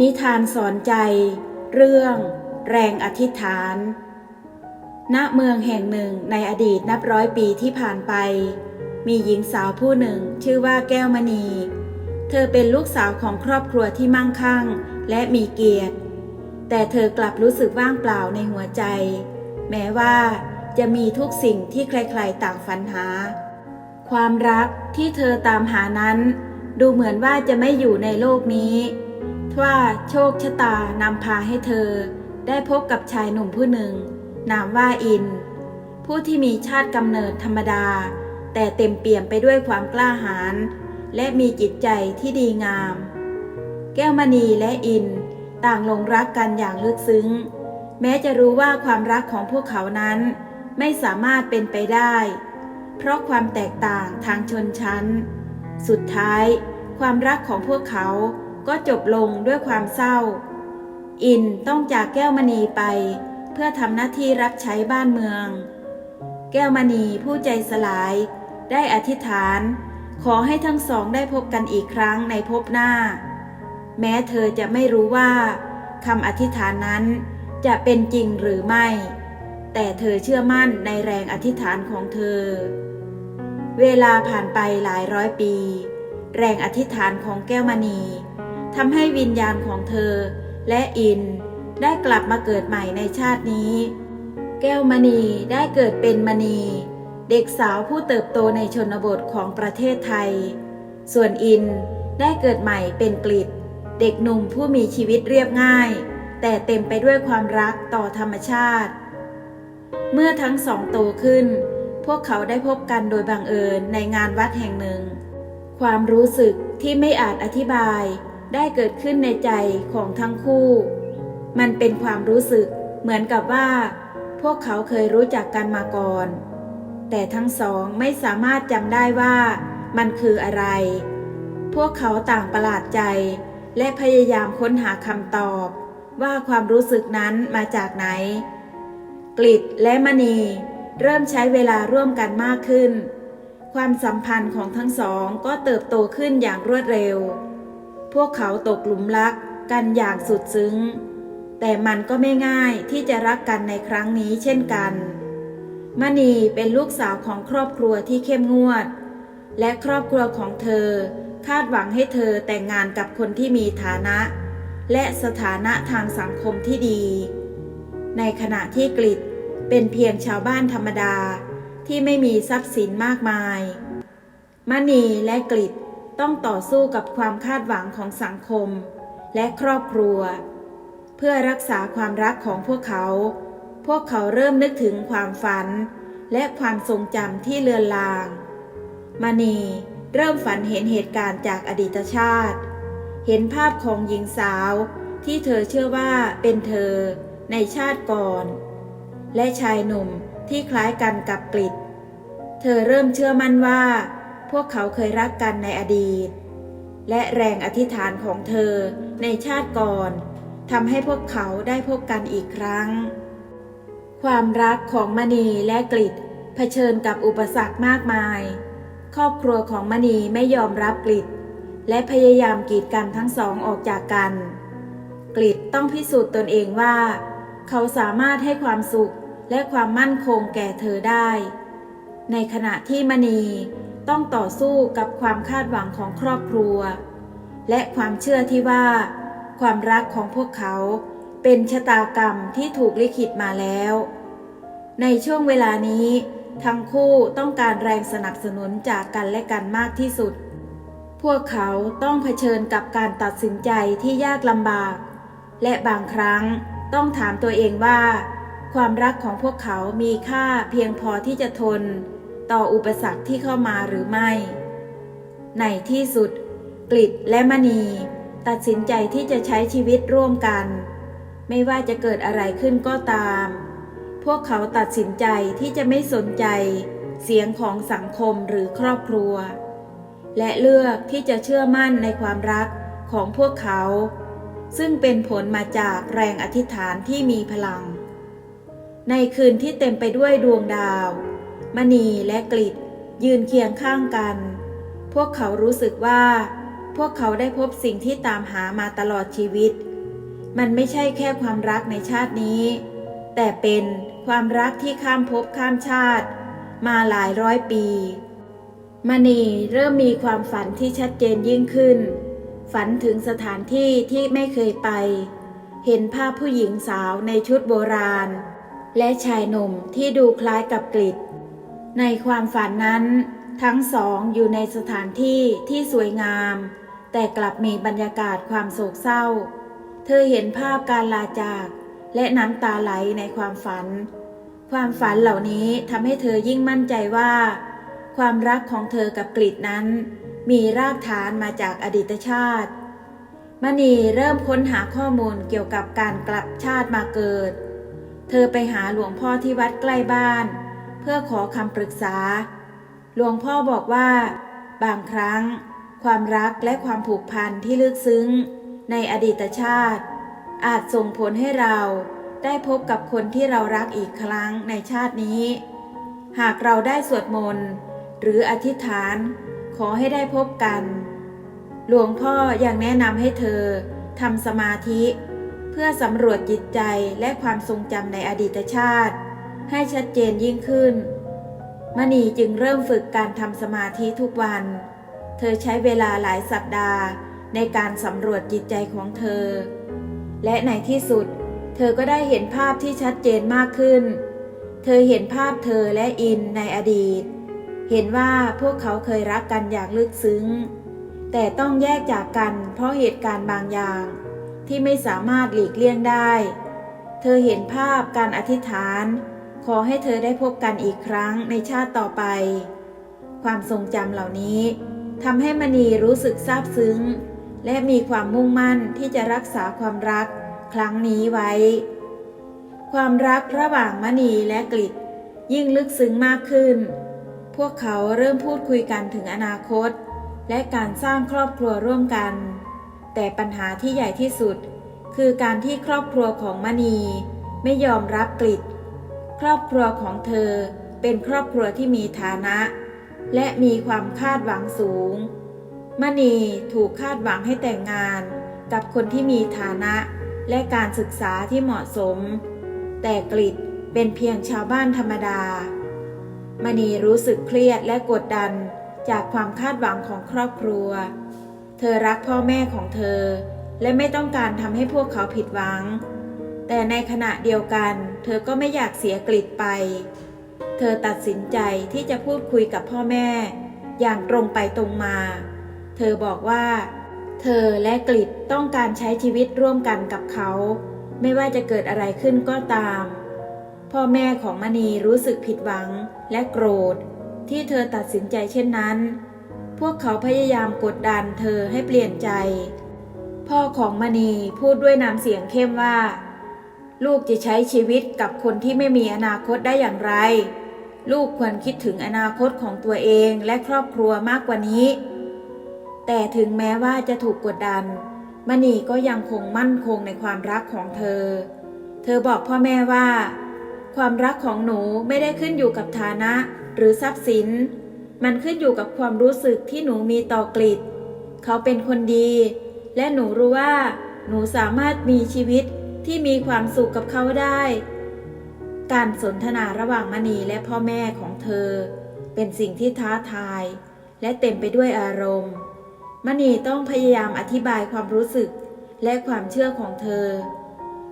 นิทานสอนใจ เรื่อง แรงอธิษฐาน ณ เมืองแห่งหนึ่งในอดีตนับร้อยปีที่ผ่านไป มีหญิงสาวผู้หนึ่งชื่อว่าแก้วมณี เธอเป็นลูกสาวของครอบครัวที่มั่งคั่งและมีเกียรติ แต่เธอกลับรู้สึกว่างเปล่าในหัวใจ แม้ว่าจะมีทุกสิ่งที่ใครๆต่างฝันหา ความรักที่เธอตามหานั้น ดูเหมือนว่าจะไม่อยู่ในโลกนี้ ว่าโชคชะตานำพาให้เธอ ได้พบกับชายหนุ่มผู้หนึ่ง นามว่าอิน ผู้ที่มีชาติกำเนิดธรรมดา แต่เต็มเปี่ยมไปด้วยความกล้าหาญและมีจิตใจที่ดีงาม แก้วมณีและอินต่างหลงรักกันอย่างลึกซึ้ง แม้จะรู้ว่าความรักของพวกเขานั้น ไม่สามารถเป็นไปได้ เพราะความแตกต่างทางชนชั้น สุดท้าย ความรักของพวกเขา ก็จบลงด้วยความเศร้า อินต้องจากแก้วมณีไป เพื่อทำหน้าที่รับใช้บ้านเมือง แก้วมณีผู้ใจสลาย ได้อธิษฐาน ขอให้ทั้งสองได้พบกันอีกครั้งในภพหน้า แม้เธอจะไม่รู้ว่าคำอธิษฐานนั้นจะเป็นจริงหรือไม่ แต่เธอเชื่อมั่นในแรงอธิษฐานของเธอ เวลาผ่านไปหลายร้อยปี แรงอธิษฐานของแก้วมณี ทำให้วิญญาณของเธอ และอินได้กลับมาเกิดใหม่ในชาตินี้ แก้วมณีได้เกิดเป็นมณี เด็กสาวผู้เติบโตในชนบทของประเทศไทย ส่วนอินได้เกิดใหม่เป็นกลิดเด็กหนุ่มผู้มีชีวิตเรียบง่าย แต่เต็มไปด้วยความรักต่อธรรมชาติ เมื่อทั้งสองโตขึ้น พวกเขาได้พบกันโดยบังเอิญในงานวัดแห่งหนึ่ง ความรู้สึกที่ไม่อาจอธิบาย ได้เกิดขึ้นในใจของทั้งคู่ มันเป็นความรู้สึกเหมือนกับว่า พวกเขาเคยรู้จักกันมาก่อน แต่ทั้งสองไม่สามารถจำได้ว่ามันคืออะไร พวกเขาต่างประหลาดใจ และพยายามค้นหาคำตอบ ว่าความรู้สึกนั้นมาจากไหน กลิดและมณี เริ่มใช้เวลาร่วมกันมากขึ้น ความสัมพันธ์ของทั้งสองก็เติบโตขึ้นอย่างรวดเร็ว พวกเขาตกหลุมรักกันอย่างสุดซึ้ง แต่มันก็ไม่ง่ายที่จะรักกันในครั้งนี้เช่นกัน มณีเป็นลูกสาวของครอบครัวที่เข้มงวด และครอบครัวของเธอคาดหวังให้เธอแต่งงานกับคนที่มีฐานะ และสถานะทางสังคมที่ดี ในขณะที่กลิดเป็นเพียงชาวบ้านธรรมดาที่ไม่มีทรัพย์สินมากมาย มณีและกลิด ต้องต่อสู้กับความคาดหวังของสังคม และครอบครัว เพื่อรักษาความรักของพวกเขา พวกเขาเริ่มนึกถึงความฝัน และความทรงจำที่เลือนลางมณีเริ่มฝันเห็นเหตุการณ์จากอดีตชาติ เห็นภาพของหญิงสาวที่เธอเชื่อว่าเป็นเธอในชาติก่อน และชายหนุ่มที่คล้ายกันกับกลิดเธอเริ่มเชื่อมั่นว่า พวกเขาเคยรักกันในอดีต และแรงอธิษฐานของเธอในชาติก่อนทำให้พวกเขาได้พบกันอีกครั้ง ความรักของมณีและกลิดเผชิญกับอุปสรรคมากมาย ครอบครัวของมณีไม่ยอมรับกลิดและพยายามกีดกันทั้งสองออกจากกันกลิดต้องพิสูจน์ตนเองว่า เขาสามารถให้ความสุขและความมั่นคงแก่เธอได้ ในขณะที่มณี ต้องต่อสู้กับความคาดหวังของครอบครัว และความเชื่อที่ว่า ความรักของพวกเขาเป็นชะตากรรมที่ถูกลิขิตมาแล้ว ในช่วงเวลานี้ ทั้งคู่ต้องการแรงสนับสนุนจากกันและกันมากที่สุด พวกเขาต้องเผชิญกับการตัดสินใจที่ยากลำบาก และบางครั้งต้องถามตัวเองว่า ความรักของพวกเขามีค่าเพียงพอที่จะทน ต่ออุปสรรคที่เข้ามาหรือไม่ ในที่สุดกลิดและมณี ตัดสินใจที่จะใช้ชีวิตร่วมกัน ไม่ว่าจะเกิดอะไรขึ้นก็ตาม พวกเขาตัดสินใจที่จะไม่สนใจ เสียงของสังคมหรือครอบครัว และเลือกที่จะเชื่อมั่นในความรักของพวกเขา ซึ่งเป็นผลมาจากแรงอธิษฐานที่มีพลัง ในคืนที่เต็มไปด้วยดวงดาว มณีและกลิดยืนเคียงข้างกัน พวกเขารู้สึกว่า พวกเขาได้พบสิ่งที่ตามหามาตลอดชีวิต มันไม่ใช่แค่ความรักในชาตินี้ แต่เป็นความรักที่ข้ามภพข้ามชาติ มาหลายร้อยปี มณีเริ่มมีความฝันที่ชัดเจนยิ่งขึ้น ฝันถึงสถานที่ที่ไม่เคยไป เห็นภาพผู้หญิงสาวในชุดโบราณ และชายหนุ่มที่ดูคล้ายกับกฤษ ในความฝันนั้นทั้งสองอยู่ในสถานที่ที่สวยงาม แต่กลับมีบรรยากาศความโศกเศร้า เธอเห็นภาพการลาจากและน้ำตาไหลในความฝัน ความฝันเหล่านี้ทำให้เธอยิ่งมั่นใจว่า ความรักของเธอกับกฤษนั้น มีรากฐานมาจากอดีตชาติ มณีเริ่มค้นหาข้อมูลเกี่ยวกับการกลับชาติมาเกิด เธอไปหาหลวงพ่อที่วัดใกล้บ้าน เพื่อขอคำปรึกษา หลวงพ่อบอกว่า บางครั้ง ความรักและความผูกพันที่ลึกซึ้ง ในอดีตชาติ อาจส่งผลให้เราได้พบกับคนที่เรารักอีกครั้งในชาตินี้ หากเราได้สวดมนต์หรืออธิษฐานขอให้ได้พบกัน หลวงพ่อยังแนะนำให้เธอทำสมาธิ เพื่อสำรวจจิตใจและความทรงจำในอดีตชาติ ให้ชัดเจนยิ่งขึ้น มณีจึงเริ่มฝึกการทำสมาธิทุกวัน เธอใช้เวลาหลายสัปดาห์ ในการสำรวจจิตใจของเธอ และในที่สุด เธอก็ได้เห็นภาพที่ชัดเจนมากขึ้น เธอเห็นภาพเธอและอินในอดีต เห็นว่าพวกเขาเคยรักกันอย่างลึกซึ้ง แต่ต้องแยกจากกันเพราะเหตุการณ์บางอย่าง ที่ไม่สามารถหลีกเลี่ยงได้ เธอเห็นภาพการอธิษฐาน ขอให้เธอได้พบกันอีกครั้งในชาติต่อไป ความทรงจำเหล่านี้ทำให้มณีรู้สึกซาบซึ้ง และมีความมุ่งมั่นที่จะรักษาความรักครั้งนี้ไว้ ความรักระหว่างมณีและกฤษยิ่งลึกซึ้งมากขึ้น พวกเขาเริ่มพูดคุยกันถึงอนาคต และการสร้างครอบครัวร่วมกัน แต่ปัญหาที่ใหญ่ที่สุด คือการที่ครอบครัวของมณีไม่ยอมรับกฤษ ครอบครัวของเธอเป็นครอบครัวที่มีฐานะ และมีความคาดหวังสูง มณีถูกคาดหวังให้แต่งงาน กับคนที่มีฐานะและการศึกษาที่เหมาะสม แต่กฤษเป็นเพียงชาวบ้านธรรมดา มณีรู้สึกเครียดและกดดันจากความคาดหวังของครอบครัว เธอรักพ่อแม่ของเธอ และไม่ต้องการทำให้พวกเขาผิดหวัง แต่ในขณะเดียวกัน เธอก็ไม่อยากเสียกฤษไป เธอตัดสินใจที่จะพูดคุยกับพ่อแม่ อย่างตรงไปตรงมา เธอบอกว่า เธอและกฤษต้องการใช้ชีวิตร่วมกันกับเขา ไม่ว่าจะเกิดอะไรขึ้นก็ตาม พ่อแม่ของมณีรู้สึกผิดหวังและโกรธ ที่เธอตัดสินใจเช่นนั้น พวกเขาพยายามกดดันเธอให้เปลี่ยนใจ พ่อของมณีพูดด้วยน้ำเสียงเข้มว่า ลูกจะใช้ชีวิตกับคนที่ไม่มีอนาคตได้อย่างไร ลูกควรคิดถึงอนาคตของตัวเองและครอบครัวมากกว่านี้ แต่ถึงแม้ว่าจะถูกกดดันมณีก็ยังคงมั่นคงในความรักของเธอ เธอบอกพ่อแม่ว่า ความรักของหนูไม่ได้ขึ้นอยู่กับฐานะหรือทรัพย์สิน มันขึ้นอยู่กับความรู้สึกที่หนูมีต่อกฤษเขาเป็นคนดี และหนูรู้ว่า หนูสามารถมีชีวิต ที่มีความสุขกับเขาได้ การสนทนาระหว่างมณีและพ่อแม่ของเธอ เป็นสิ่งที่ท้าทาย และเต็มไปด้วยอารมณ์ มณีต้องพยายามอธิบายความรู้สึกและความเชื่อของเธอ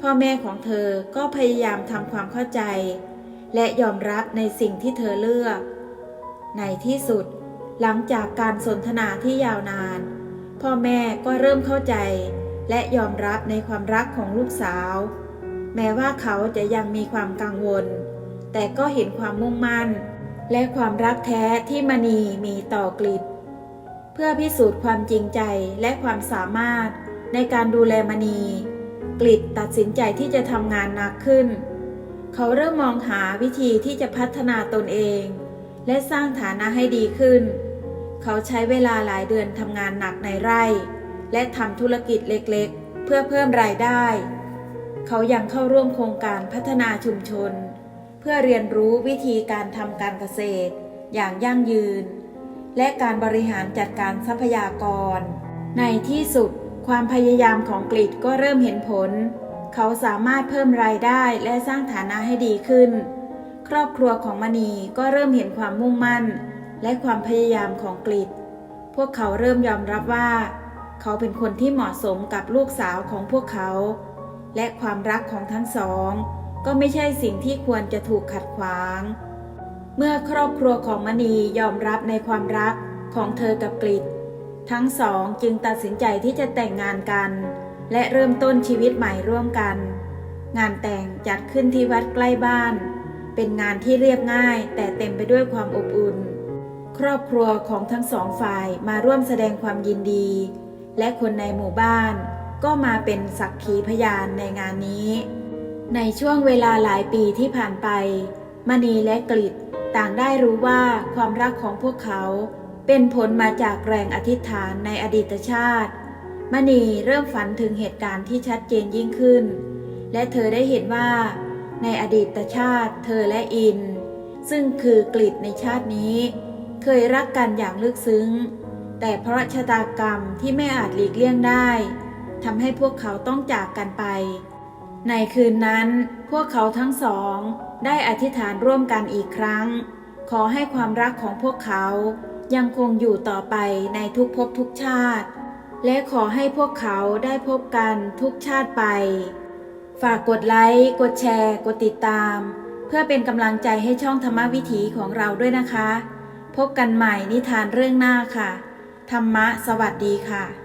พ่อแม่ของเธอก็พยายามทำความเข้าใจ และยอมรับในสิ่งที่เธอเลือก ในที่สุด หลังจากการสนทนาที่ยาวนาน พ่อแม่ก็เริ่มเข้าใจ และยอมรับในความรักของลูกสาว แม้ว่าเขาจะยังมีความกังวล แต่ก็เห็นความมุ่งมั่น และความรักแท้ที่มณีมีต่อกฤษเพื่อพิสูจน์ความจริงใจและความสามารถในการดูแลมณีกฤษตัดสินใจที่จะทำงานหนักขึ้น เขาเริ่มมองหาวิธีที่จะพัฒนาตนเอง และสร้างฐานะให้ดีขึ้น เขาใช้เวลาหลายเดือนทำงานหนักในไร่ และทำธุรกิจเล็กๆ เพื่อเพิ่มรายได้ เขายังเข้าร่วมโครงการพัฒนาชุมชน เพื่อเรียนรู้วิธีการทำการเกษตร อย่างยั่งยืน และการบริหารจัดการทรัพยากร ในที่สุดความพยายามของกฤษก็เริ่มเห็นผล เขาสามารถเพิ่มรายได้และสร้างฐานะให้ดีขึ้น ครอบครัวของมณีก็เริ่มเห็นความมุ่งมั่น และความพยายามของกฤษพวกเขาเริ่มยอมรับว่า เขาเป็นคนที่เหมาะสมกับลูกสาวของพวกเขา และความรักของทั้งสอง ก็ไม่ใช่สิ่งที่ควรจะถูกขัดขวาง เมื่อครอบครัวของมณียอมรับในความรักของเธอกับกฤษทั้งสองจึงตัดสินใจที่จะแต่งงานกัน และเริ่มต้นชีวิตใหม่ร่วมกัน งานแต่งจัดขึ้นที่วัดใกล้บ้าน เป็นงานที่เรียบง่ายแต่เต็มไปด้วยความอบอุ่น ครอบครัวของทั้งสองฝ่ายมาร่วมแสดงความยินดี และคนในหมู่บ้านก็มาเป็นสักขีพยานในงานนี้ ในช่วงเวลาหลายปีที่ผ่านไป มณีและกฤษต่างได้รู้ว่าความรักของพวกเขาเป็นผลมาจากแรงอธิษฐานในอดีตชาติ มณีเริ่มฝันถึงเหตุการณ์ที่ชัดเจนยิ่งขึ้น และเธอได้เห็นว่า ในอดีตชาติเธอและอิน ซึ่งคือกฤษในชาตินี้ เคยรักกันอย่างลึกซึ้ง แต่เพราะชะตากรรมที่ไม่อาจหลีกเลี่ยงได้ทำให้พวกเขาต้องจากกันไป ในคืนนั้น พวกเขาทั้งสอง ได้อธิษฐานร่วมกันอีกครั้ง ขอให้ความรักของพวกเขายังคงอยู่ต่อไปในทุกภพทุกชาติ และขอให้พวกเขาได้พบกันทุกชาติไป ฝากกดไลค์ กดแชร์ กดติดตาม เพื่อเป็นกำลังใจให้ช่องธรรมวิถีของเราด้วยนะคะ พบกันใหม่นิทานเรื่องหน้าค่ะ ธรรมะสวัสดีค่ะ